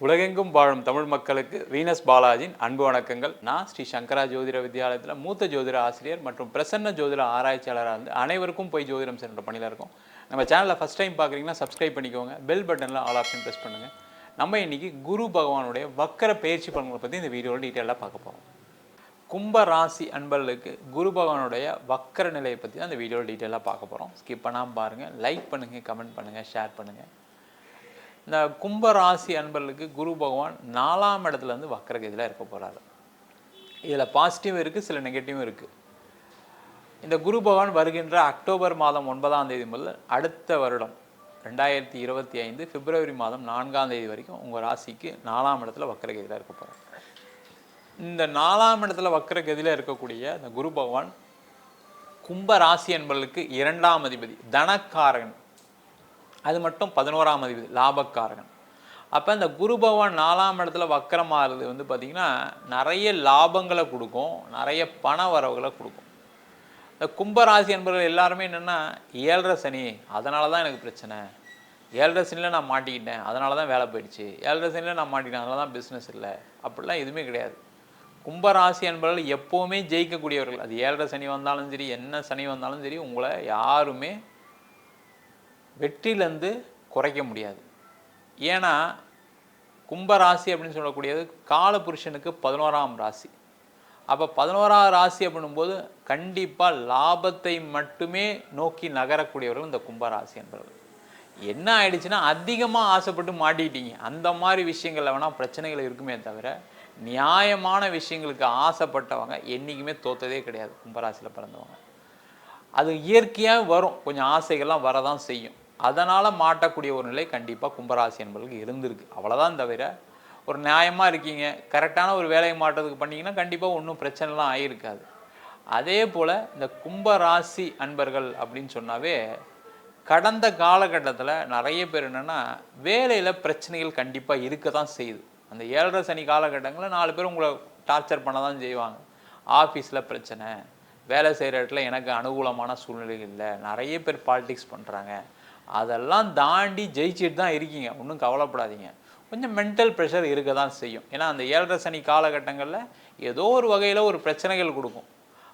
உலகெங்கும் வாழும் தமிழ் மக்களுக்கு வீனஸ் பாலாஜின் அன்பு வணக்கங்கள். நான் ஸ்ரீ சங்கரா ஜோதிட வித்யாலயத்தில் மூத்த ஜோதிட ஆசிரியர் மற்றும் பிரசன்ன ஜோதிட ஆராய்ச்சியாளராக இருந்து அனைவருக்கும் போய் ஜோதிடம் சென்ற பணியில் இருக்கோம். நம்ம சேனலில் ஃபஸ்ட் டைம் பார்க்குறீங்கன்னா சப்ஸ்கிரைப் பண்ணிக்கோங்க. பெல் பட்டனில் ஆல் ஆப்ஷன் ப்ரெஸ் பண்ணுங்கள் நம்ம இன்றைக்கி குரு பகவானுடைய வக்கர பயிற்சி பலன்களை பற்றி இந்த வீடியோவில் டீட்டெயிலாக பார்க்க போகிறோம் கும்ப ராசி அன்பர்களுக்கு குரு பகவானுடைய வக்கர நிலையை பற்றி தான் இந்த வீடியோவில் டீட்டெயிலாக பார்க்க போகிறோம் ஸ்கிப் பண்ணாமல் பாருங்கள் லைக் பண்ணுங்கள் கமெண்ட் பண்ணுங்கள் ஷேர் பண்ணுங்கள் இந்த கும்பராசி அன்பர்களுக்கு குரு பகவான் நாலாம் இடத்துல வந்து வக்கரகதியில் இருக்க போகிறாரு இதில் பாசிட்டிவ் இருக்குது சில நெகட்டிவும் இருக்குது இந்த குரு பகவான் வருகின்ற அக்டோபர் மாதம் ஒன்பதாம் தேதி முதல் அடுத்த வருடம் ரெண்டாயிரத்தி இருபத்தி ஐந்து பிப்ரவரி மாதம் நான்காம் தேதி வரைக்கும் உங்கள் ராசிக்கு நாலாம் இடத்துல வக்கரகதியில் இருக்க போகிறார் இந்த நாலாம் இடத்துல வக்கரகதியில் இருக்கக்கூடிய இந்த குரு பகவான் கும்ப ராசி என்பவர்களுக்கு இரண்டாம் அதிபதி தனக்காரன் அது மட்டும் பதினோராம் அதிபதி லாபக்காரகன். அப்போ இந்த குரு பகவான் நாலாம் இடத்துல வக்கரமாகிறது வந்து பார்த்திங்கன்னா நிறைய லாபங்களை கொடுக்கும் நிறைய பண வரவுகளை கொடுக்கும். இந்த கும்பராசி என்பவர்கள் எல்லாருமே என்னென்னா ஏழரை சனி அதனால தான் எனக்கு பிரச்சனை. ஏழரை சனியில் நான் மாட்டிக்கிட்டேன் அதனால தான் வேலை போயிடுச்சு. ஏழரை சனியில் நான் மாட்டிக்கிட்டேன் அதனால தான் பிஸ்னஸ் இல்லை. அப்படிலாம் எதுவுமே கிடையாது. கும்பராசி என்பவர்கள் எப்போவுமே ஜெயிக்கக்கூடியவர்கள். அது ஏழரை சனி வந்தாலும் சரி என்ன சனி வந்தாலும் சரி உங்களை யாருமே வெற்றிலேருந்து குறைக்க முடியாது. ஏன்னா கும்பராசி அப்படின்னு சொல்லக்கூடியது கால புருஷனுக்கு பதினோராம் ராசி. அப்போ பதினோராம் ராசி அப்படின்னும்போது கண்டிப்பாக லாபத்தை மட்டுமே நோக்கி நகரக்கூடியவர்கள் இந்த கும்பராசி என்பவர்கள். என்ன ஆயிடுச்சுன்னா அதிகமாக ஆசைப்பட்டு மாட்டிக்கிட்டீங்க அந்த மாதிரி விஷயங்களில் வேணால் பிரச்சனைகள் இருக்குமே தவிர நியாயமான விஷயங்களுக்கு ஆசைப்பட்டவங்க என்றைக்குமே தோத்ததே கிடையாது கும்பராசியில் பிறந்தவங்க. அது இயற்கையாக வரும். கொஞ்சம் ஆசைகள்லாம் வரதான் செய்யும். அதனால் மாட்டக்கூடிய ஒரு நிலை கண்டிப்பாக கும்பராசி என்பவர்களுக்கு இருந்திருக்கு. அவ்வளோதான் தவிர ஒரு நியாயமாக இருக்கீங்க கரெக்டான ஒரு வேலையை மாட்டுறதுக்கு பண்ணிங்கன்னா கண்டிப்பாக ஒன்றும் பிரச்சனைலாம் ஆகியிருக்காது அதே போல் இந்த கும்பராசி அன்பர்கள் அப்படின்னு சொன்னாவே கடந்த காலகட்டத்தில் நிறைய பேர் என்னென்னா வேலையில் பிரச்சனைகள் கண்டிப்பாக இருக்க தான் செய்யுது. அந்த ஏழரை சனி காலகட்டங்களில் நாலு பேர் உங்களை டார்ச்சர் பண்ண தான் செய்வாங்க. ஆஃபீஸில் பிரச்சனை வேலை செய்கிற இடத்துல எனக்கு அனுகூலமான சூழ்நிலைகள் இல்லை நிறைய பேர் பாலிடிக்ஸ் பண்ணுறாங்க அதெல்லாம் தாண்டி ஜெயிச்சுட்டு தான் இருக்கீங்க. ஒன்றும் கவலைப்படாதீங்க. கொஞ்சம் மென்டல் ப்ரெஷர் இருக்க தான் செய்யும். ஏன்னா அந்த ஏழரை சனி காலகட்டங்களில் ஏதோ ஒரு வகையில் ஒரு பிரச்சனைகள் கொடுக்கும்.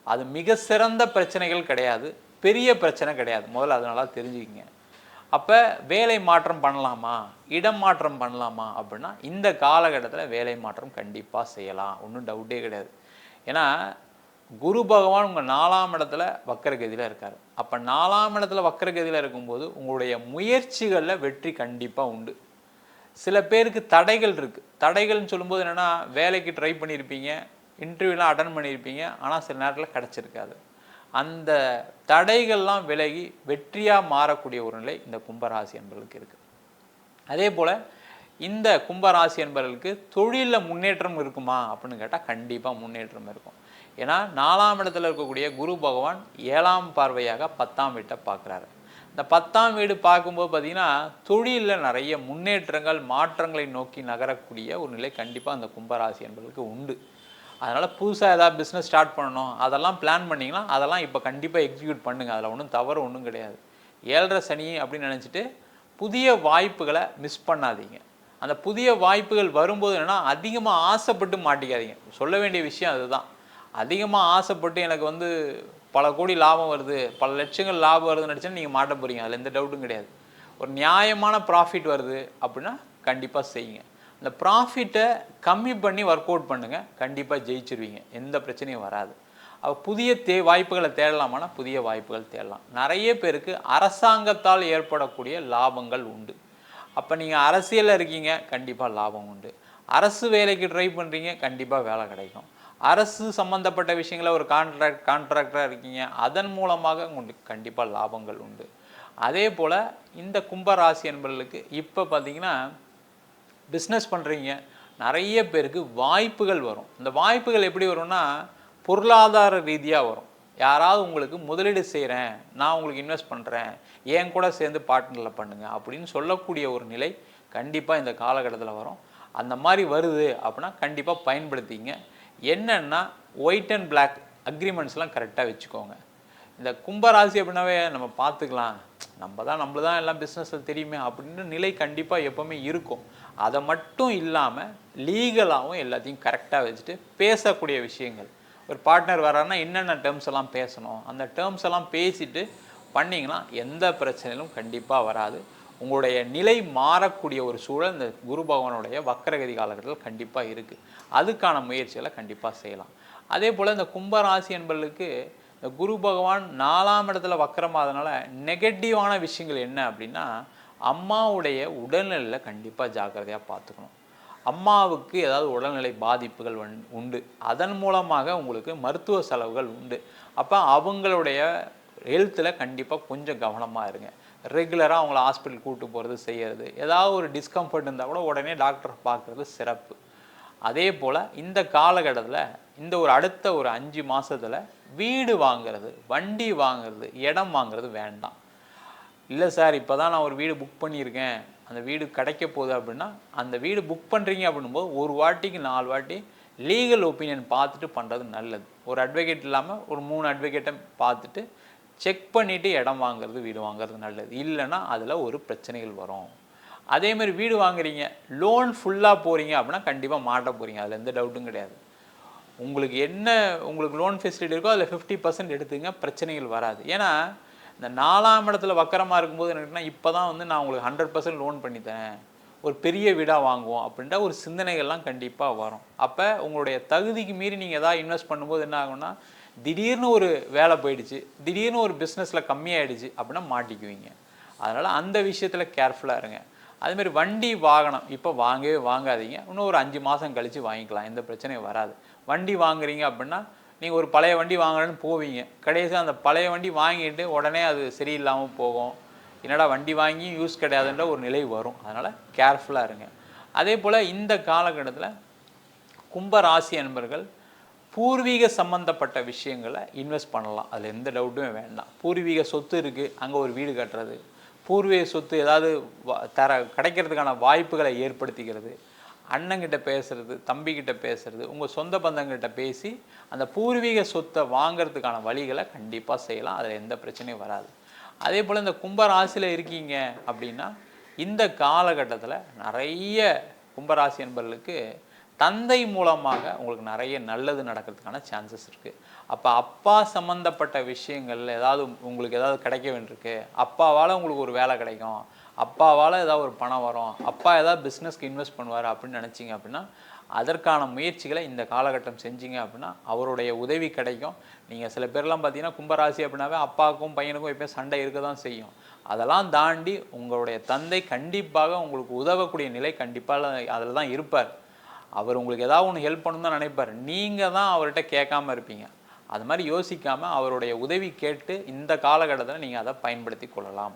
அது மிக சிறந்த பிரச்சனைகள் கிடையாது. பெரிய பிரச்சனை கிடையாது. முதல்ல அது நல்லா தெரிஞ்சுக்கிங்க. அப்போ வேலை மாற்றம் பண்ணலாமா? இடம் மாற்றம் பண்ணலாமா? அப்படின்னா இந்த காலகட்டத்தில் வேலை மாற்றம் கண்டிப்பாக செய்யலாம். ஒன்றும் டவுட்டே கிடையாது. ஏன்னா குரு பகவான் உங்கள் நாலாம் இடத்துல வக்கரகதியில் இருக்கார். அப்போ நாலாம் இடத்துல வக்கரகதியில் இருக்கும்போது உங்களுடைய முயற்சிகளில் வெற்றி கண்டிப்பாக உண்டு. சில பேருக்கு தடைகள் இருக்குது தடைகள்னு சொல்லும்போது என்னென்னா வேலைக்கு ட்ரை பண்ணியிருப்பீங்க இன்டர்வியூலாம் அட்டன் பண்ணியிருப்பீங்க ஆனால் சில நேரத்தில் கிடச்சிருக்காது. அந்த தடைகள்லாம் விலகி வெற்றியாக மாறக்கூடிய ஒரு நிலை இந்த கும்பராசி என்பர்களுக்கு இருக்குது அதே போல் இந்த கும்பராசி என்பவர்களுக்கு தொழிலில் முன்னேற்றம் இருக்குமா அப்படின்னு கேட்டால் கண்டிப்பாக முன்னேற்றம் இருக்கும். ஏன்னா நாலாம் இடத்துல இருக்கக்கூடிய குரு பகவான் ஏழாம் பார்வையாக பத்தாம் வீட்டை பார்க்குறாரு. இந்த பத்தாம் வீடு பார்க்கும்போது பார்த்தீங்கன்னா தொழிலில் நிறைய முன்னேற்றங்கள் மாற்றங்களை நோக்கி நகரக்கூடிய ஒரு நிலை கண்டிப்பாக அந்த கும்பராசி என்பதற்கு உண்டு. அதனால் புதுசாக ஏதாவது பிஸ்னஸ் ஸ்டார்ட் பண்ணணும் அதெல்லாம் பிளான் பண்ணிங்கன்னா அதெல்லாம் இப்போ கண்டிப்பாக எக்ஸிக்யூட் பண்ணுங்கள் அதில் ஒன்றும் தவறு ஒன்றும் கிடையாது. ஏழரை சனி அப்படின்னு நினச்சிட்டு புதிய வாய்ப்புகளை மிஸ் பண்ணாதீங்க. அந்த புதிய வாய்ப்புகள் வரும்போது என்னென்னா அதிகமாக ஆசைப்பட்டு மாட்டிக்காதீங்க. சொல்ல வேண்டிய விஷயம் அதுதான். அதிகமாக ஆசைப்பட்டு எனக்கு வந்து பல கோடி லாபம் வருது பல லட்சங்கள் லாபம் வருதுன்னு நினச்சா நீங்கள் மாட்ட போகிறீங்க அதில் எந்த டவுட்டும் கிடையாது. ஒரு நியாயமான ப்ராஃபிட் வருது அப்படின்னா கண்டிப்பாக செய்யுங்க. அந்த ப்ராஃபிட்டை கம்மி பண்ணி ஒர்க் அவுட் பண்ணுங்கள் கண்டிப்பாக ஜெயிச்சிருவீங்க. எந்த பிரச்சனையும் வராது. அப்போ புதிய தே வாய்ப்புகளை தேடலாமானா புதிய வாய்ப்புகள் தேடலாம். நிறைய பேருக்கு அரசாங்கத்தால் ஏற்படக்கூடிய லாபங்கள் உண்டு. அப்போ நீங்கள் அரசியலில் இருக்கீங்க கண்டிப்பாக லாபம் உண்டு. அரசு வேலைக்கு ட்ரை பண்ணுறீங்க கண்டிப்பாக வேலை கிடைக்கும். அரசு சம்மந்தப்பட்ட விஷயங்கள ஒரு கான்ட்ராக்ட் கான்ட்ராக்டராக இருக்கீங்க. அதன் மூலமாக உங்களுக்கு கண்டிப்பாக லாபங்கள் உண்டு. அதே போல் இந்த கும்பராசி என்பவர்களுக்கு இப்போ பார்த்தீங்கன்னா பிஸ்னஸ் பண்ணுறீங்க நிறைய பேருக்கு வாய்ப்புகள் வரும். இந்த வாய்ப்புகள் எப்படி வரும்னா பொருளாதார ரீதியாக வரும். யாராவது உங்களுக்கு முதலீடு செய்கிறேன் நான் உங்களுக்கு இன்வெஸ்ட் பண்ணுறேன் என் கூட சேர்ந்து பார்ட்னரில் பண்ணுங்கள் அப்படின்னு சொல்லக்கூடிய ஒரு நிலை கண்டிப்பாக இந்த காலகட்டத்தில் வரும். அந்த மாதிரி வருது அப்படின்னா கண்டிப்பாக பயன்படுத்திங்க என்னென்னா ஒயிட் அண்ட் பிளாக் அக்ரிமெண்ட்ஸ்லாம் கரெக்டாக வச்சுக்கோங்க. இந்த கும்பராசி அப்படின்னாவே நம்ம பார்த்துக்கலாம். நம்ம தான் நம்மள தான் எல்லாம் பிஸ்னஸில் தெரியுமே அப்படின்னு நிலை கண்டிப்பாக எப்போவுமே இருக்கும். அதை மட்டும் இல்லாமல் லீகலாகவும் எல்லாத்தையும் கரெக்டாக வச்சுட்டு பேசக்கூடிய விஷயங்கள். ஒரு பார்ட்னர் வரான்னா என்னென்ன டேர்ம்ஸ் எல்லாம் பேசணும்? அந்த டேர்ம்ஸ் எல்லாம் பேசிட்டு பண்ணிங்கன்னா எந்த பிரச்சனையிலும் கண்டிப்பாக வராது. உங்களுடைய நிலை மாறக்கூடிய ஒரு சூழல் இந்த குரு பகவானுடைய வக்கரகதி காலகட்டத்தில் கண்டிப்பாக இருக்குது அதுக்கான முயற்சிகளை கண்டிப்பாக செய்யலாம். அதே போல் இந்த கும்பராசி என்பவர்களுக்கு இந்த குரு பகவான் நாலாம் இடத்துல வக்கரமாதனால நெகட்டிவான விஷயங்கள் என்ன அப்படின்னா அம்மாவுடைய உடல்நிலையில் கண்டிப்பாக ஜாக்கிரதையாக பார்த்துக்கணும். அம்மாவுக்கு ஏதாவது உடல்நிலை பாதிப்புகள் வந் உண்டு. அதன் மூலமாக உங்களுக்கு மருத்துவ செலவுகள் உண்டு. அப்போ அவங்களுடைய ஹெல்த்தில் கண்டிப்பாக கொஞ்சம் கவனமாக இருங்க. ரெகுலராக அவங்கள ஹாஸ்பிட்டல் கூப்பிட்டு போகிறது செய்கிறது ஏதாவது ஒரு டிஸ்கம்ஃபர்ட் இருந்தால் கூட உடனே டாக்டரை பார்க்குறது சிறப்பு. அதே போல் இந்த காலகட்டத்தில் இந்த ஒரு அடுத்த ஒரு அஞ்சு மாதத்தில் வீடு வாங்கிறது வண்டி வாங்குறது இடம் வாங்குறது வேண்டாம். இல்லை சார் இப்போ தான் நான் ஒரு வீடு புக் பண்ணியிருக்கேன். அந்த வீடு கிடைக்க போகுது அப்படின்னா அந்த வீடு புக் பண்ணுறீங்க அப்படின்னும்போது ஒரு வாட்டிக்கு நாலு வாட்டி லீகல் ஒப்பீனியன் பார்த்துட்டு பண்ணுறது நல்லது. ஒரு அட்வொகேட் இல்லாமல் ஒரு மூணு அட்வொகேட்டை பார்த்துட்டு செக் பண்ணிவிட்டு இடம் வாங்குறது வீடு வாங்குறது நல்லது. இல்லைன்னா அதில் ஒரு பிரச்சனைகள் வரும். அதே மாதிரி வீடு வாங்குறீங்க லோன் ஃபுல்லாக போகிறீங்க அப்படின்னா கண்டிப்பாக மாட்ட போகிறீங்க அதில் எந்த டவுட்டும் கிடையாது. உங்களுக்கு என்ன உங்களுக்கு லோன் ஃபெசிலிட்டி இருக்கோ அதில் ஃபிஃப்டி பர்சன்ட் எடுத்துங்க பிரச்சனைகள் வராது. ஏன்னா இந்த நாலாம் இடத்துல வக்கரமாக இருக்கும்போது என்னன்னா இப்போ தான் வந்து நான் உங்களுக்கு ஹண்ட்ரட் பர்சன்ட் லோன் பண்ணித்தரேன். ஒரு பெரிய வீடாக வாங்குவோம் அப்படின்ற ஒரு சிந்தனைகள்லாம் கண்டிப்பாக வரும். அப்போ உங்களுடைய தகுதிக்கு மீறி நீங்கள் எதாவது இன்வெஸ்ட் பண்ணும்போது என்ன ஆகும்னா திடீர்னு ஒரு வேலை போயிடுச்சு திடீர்னு ஒரு பிஸ்னஸில் கம்மியாயிடுச்சு அப்படின்னா மாட்டிக்குவீங்க. அதனால் அந்த விஷயத்தில் கேர்ஃபுல்லாக இருங்க. அதுமாரி வண்டி வாகனம் இப்போ வாங்கவே வாங்காதீங்க. இன்னும் ஒரு அஞ்சு மாதம் கழித்து வாங்கிக்கலாம் எந்த பிரச்சனையும் வராது. வண்டி வாங்குறீங்க அப்படின்னா நீங்கள் ஒரு பழைய வண்டி வாங்குறேன்னு போவீங்க. கடைசியாக அந்த பழைய வண்டி வாங்கிட்டு உடனே அது சரியில்லாமல் போகும். என்னடா வண்டி வாங்கி யூஸ் கிடையாதுன்ற ஒரு நிலை வரும். அதனால் கேர்ஃபுல்லாக இருங்க. அதே போல் இந்த காலகட்டத்தில் கும்ப ராசி அன்பர்கள் பூர்வீக சம்மந்தப்பட்ட விஷயங்களை இன்வெஸ்ட் பண்ணலாம். அதில் எந்த டவுட்டுமே வேண்டாம். பூர்வீக சொத்து இருக்குது அங்கே ஒரு வீடு கட்டுறது. பூர்வீக சொத்து ஏதாவது வ- தர கிடைக்கிறதுக்கான வாய்ப்புகளை ஏற்படுத்திக்கிறது. அண்ணங்கிட்ட பேசுறது தம்பிக்கிட்ட பேசுறது உங்கள் சொந்த பந்தங்கிட்ட பேசி அந்த பூர்வீக சொத்தை வாங்குறதுக்கான வழிகளை கண்டிப்பாக செய்யலாம். அதில் எந்த பிரச்சனையும் வராது. அதே போல் இந்த கும்பராசியில் இருக்கீங்க அப்படின்னா இந்த காலகட்டத்தில் நிறைய கும்பராசி என்பவர்களுக்கு தந்தை மூலமாக உங்களுக்கு நிறைய நல்லது நடக்கிறதுக்கான சான்சஸ் இருக்குது அப்போ அப்பா சம்மந்தப்பட்ட விஷயங்கள் ஏதாவது உங்களுக்கு ஏதாவது கிடைக்க வேண்டியிருக்கு. அப்பாவால் உங்களுக்கு ஒரு வேலை கிடைக்கும். அப்பாவால் ஏதாவது ஒரு பணம் வரும். அப்பா ஏதாவது பிஸ்னஸ்க்கு இன்வெஸ்ட் பண்ணுவார் அப்படின்னு நினச்சிங்க அப்படின்னா அதற்கான முயற்சிகளை இந்த காலகட்டம் செஞ்சீங்க அப்படின்னா அவருடைய உதவி கிடைக்கும். நீங்கள் சில பேர்லாம் பார்த்தீங்கன்னா கும்பராசி அப்படின்னாவே அப்பாவுக்கும் பையனுக்கும் எப்போயும் சண்டை இருக்க தான் செய்யும். அதெல்லாம் தாண்டி உங்களுடைய தந்தை கண்டிப்பாக உங்களுக்கு உதவக்கூடிய நிலை கண்டிப்பாக அதில் தான் இருப்பார். அவர் உங்களுக்கு ஏதாவது ஒன்று ஹெல்ப் பண்ணணும் தான் நினைப்பார். நீங்கள் தான் அவர்கிட்ட கேட்காம இருப்பீங்க. அது மாதிரி யோசிக்காமல் அவருடைய உதவி கேட்டு இந்த காலகட்டத்தில் நீங்கள் அதை பயன்படுத்தி கொள்ளலாம்.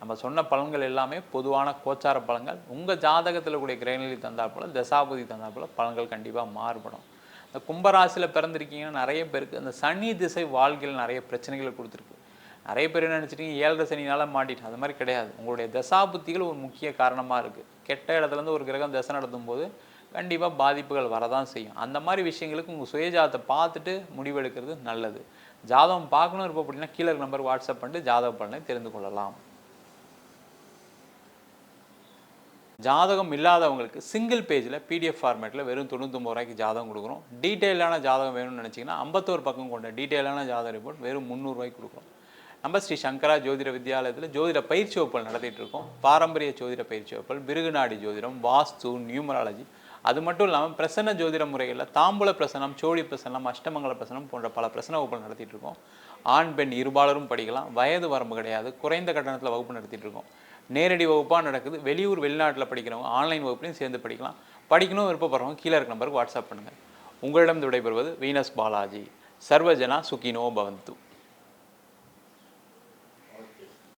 நம்ம சொன்ன பலன்கள் எல்லாமே பொதுவான கோச்சார பலன்கள். உங்கள் ஜாதகத்தில் கூடிய கிரகநிலை தந்தால் போல் தசாபதி தந்தால் போல் பலன்கள் கண்டிப்பாக மாறுபடும். இந்த கும்பராசியில் பிறந்திருக்கீங்கன்னா நிறைய பேருக்கு அந்த சனி திசை வாழ்க்கையில் நிறைய பிரச்சனைகளை கொடுத்துருக்கு. நிறைய பேர் என்ன நினச்சிட்டீங்க? ஏழரை சனினால மாட்டிட்டு அது மாதிரி கிடையாது. உங்களுடைய தசாபுத்திகள் ஒரு முக்கிய காரணமாக இருக்குது கெட்ட இடத்துலேருந்து ஒரு கிரகம் தசை நடத்தும் போது கண்டிப்பாக பாதிப்புகள் வரதான் செய்யும். அந்த மாதிரி விஷயங்களுக்கு உங்கள் சுயஜாதத்தை பார்த்துட்டு முடிவெடுக்கிறது நல்லது. ஜாதகம் பார்க்கணும் இருப்போம் அப்படின்னா கீழே நம்பர் வாட்ஸ்அப் பண்ணிட்டு ஜாதக பலனை தெரிந்து கொள்ளலாம். ஜாதகம் இல்லாதவங்களுக்கு சிங்கிள் பேஜில் பிடிஎஃப் ஃபார்மேட்டில் வெறும் தொண்ணூத்தொம்பது ரூபாய்க்கு ஜாதகம் கொடுக்குறோம். டீட்டெயிலான ஜாதகம் வேணும்னு நினச்சிங்கன்னா ஐம்பத்தோரு பக்கம் கொண்ட டீட்டெயிலான ஜாதக ரிப்போர்ட் வெறும் முந்நூறுரூவாய்க்கு கொடுக்குறோம். நம்ம ஸ்ரீ சங்கரா ஜோதிட வித்யாலயத்தில் ஜோதிட பயிற்சி வகுப்புகள் நடத்திட்டு இருக்கோம். பாரம்பரிய ஜோதிட பயிற்சி வகுப்புகள் பிருகுநாடி ஜோதிடம் வாஸ்து நியூமராலஜி அது மட்டும் இல்லாமல் பிரசன்ன ஜோதிட முறைகளில் தாம்பூல பிரசனம் சோழி பிரசனம் அஷ்டமங்கல பிரசனம் போன்ற பல பிரசன வகுப்புகள் நடத்திட்டு இருக்கோம். ஆண் பெண் இருபாலரும் படிக்கலாம். வயது வரம்பு கிடையாது. குறைந்த கட்டணத்தில் வகுப்பு நடத்திட்டு இருக்கோம். நேரடி வகுப்பாக நடக்குது. வெளியூர் வெளிநாட்டில் படிக்கிறவங்க ஆன்லைன் வகுப்புலையும் சேர்ந்து படிக்கலாம். படிக்கணும் விருப்பப்படுறவங்க கீழே இருக்க நம்பருக்கு வாட்ஸ்அப் பண்ணுங்கள் உங்களிடம் விடைபெறுவது வீனஸ் பாலாஜி. சர்வஜனா சுகினோ பவந்து.